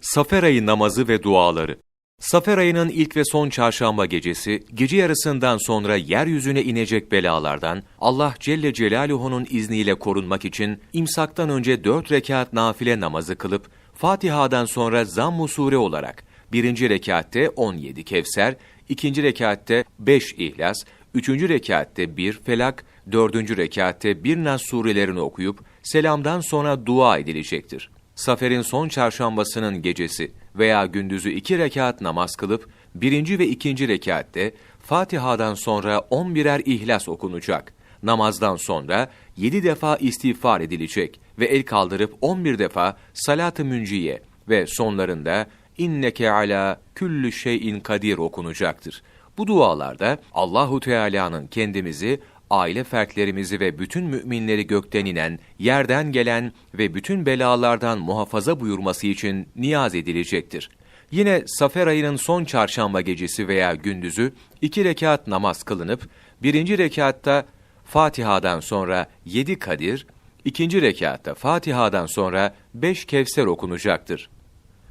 Safer ayı namazı ve duaları. Safer ayının ilk ve son çarşamba gecesi, gece yarısından sonra yeryüzüne inecek belalardan, Allah Celle Celaluhu'nun izniyle korunmak için imsaktan önce dört rekat nafile namazı kılıp, Fatiha'dan sonra Zamm-ı Sure olarak, birinci rekatte 17 Kevser, ikinci rekatte 5 İhlas, üçüncü rekatte 1 Felak, dördüncü rekatte bir Nas surelerini okuyup, selamdan sonra dua edilecektir. Safer'in son çarşambasının gecesi veya gündüzü iki rekat namaz kılıp, birinci ve ikinci rekatte Fatiha'dan sonra on birer ihlas okunacak. Namazdan sonra yedi defa istiğfar edilecek ve el kaldırıp on bir defa salat-ı münciye ve sonlarında inneke ala küllü şeyin kadir okunacaktır. Bu dualarda Allahu Teala'nın kendimizi aile fertlerimizi ve bütün müminleri gökten inen, yerden gelen ve bütün belalardan muhafaza buyurması için niyaz edilecektir. Yine Safer ayının son çarşamba gecesi veya gündüzü iki rekat namaz kılınıp, birinci rekatta Fatiha'dan sonra yedi kadir, ikinci rekatta Fatiha'dan sonra beş kevser okunacaktır.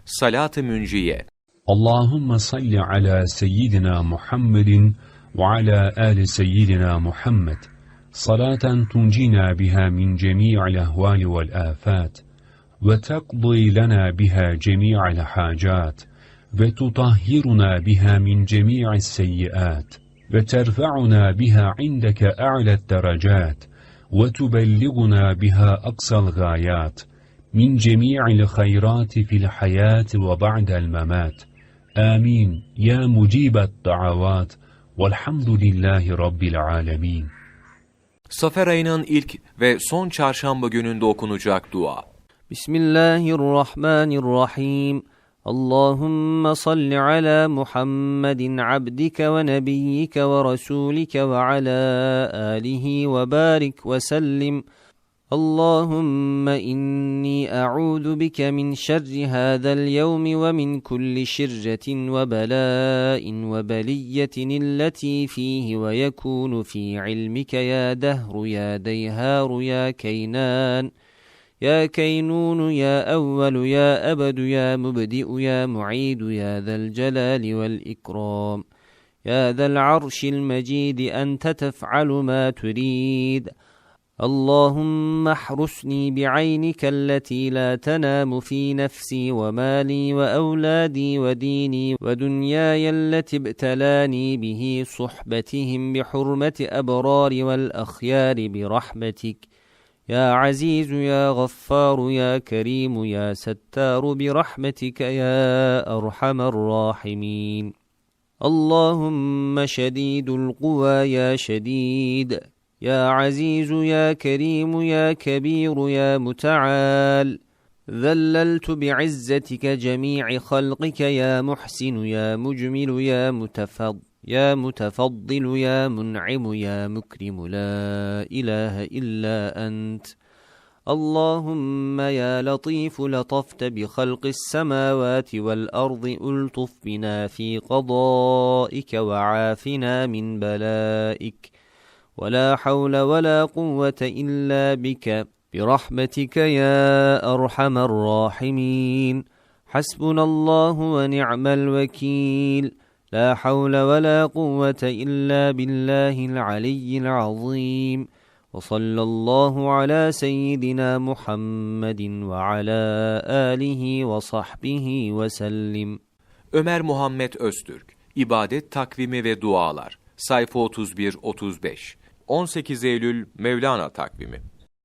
Salat-ı Münciye Allahümme salli ala seyyidina Muhammedin وعلى آل سيدنا محمد صلاة تنجينا بها من جميع الأهوال والآفات وتقضي لنا بها جميع الحاجات وتطهرنا بها من جميع السيئات وترفعنا بها عندك أعلى الدرجات وتبلغنا بها أقصى الغايات من جميع الخيرات في الحياة وبعد الممات. آمين. يا مجيب الدعوات. Velhamdülillahi Rabbil alemin. Safer ayının ilk ve son çarşamba gününde okunacak dua. Bismillahirrahmanirrahim. Allahümme salli ala Muhammedin abdike ve nebiyyike ve rasulike ve ala alihi ve barik ve sellim. اللهم إني أعوذ بك من شر هذا اليوم ومن كل شرة وبلاء وبلية التي فيه ويكون في علمك يا دهر يا ديهار يا كينان يا كينون يا أول يا أبد يا مبدئ يا معيد يا ذا الجلال والإكرام يا ذا العرش المجيد أنت تفعل ما تريد. اللهم احرسني بعينك التي لا تنام في نفسي ومالي وأولادي وديني ودنياي التي ابتلاني به صحبتهم بحرمة أبرار والأخيار برحمتك. يا عزيز يا غفار يا كريم يا ستار برحمتك يا أرحم الراحمين. اللهم شديد القوى يا شديد يا عزيز يا كريم يا كبير يا متعال. ذللت بعزتك جميع خلقك يا محسن يا مجمل يا متفضل يا متفضل يا منعم يا مكرم. لا إله إلا أنت. اللهم يا لطيف لطفت بخلق السماوات والأرض ألطف بنا في قضائك وعافنا من بلائك. ولا حول ولا قوة إلا بك برحمتك يا أرحم الراحمين حسبنا الله ونعم الوكيل لا حول ولا قوة إلا بالله العلي العظيم وصلى الله على سيدنا محمد وعلى آله وصحبه وسلم Ömer Muhammed Öztürk İbadet Takvimi ve Dualar Sayfa 31-35 18 Eylül Mevlana Takvimi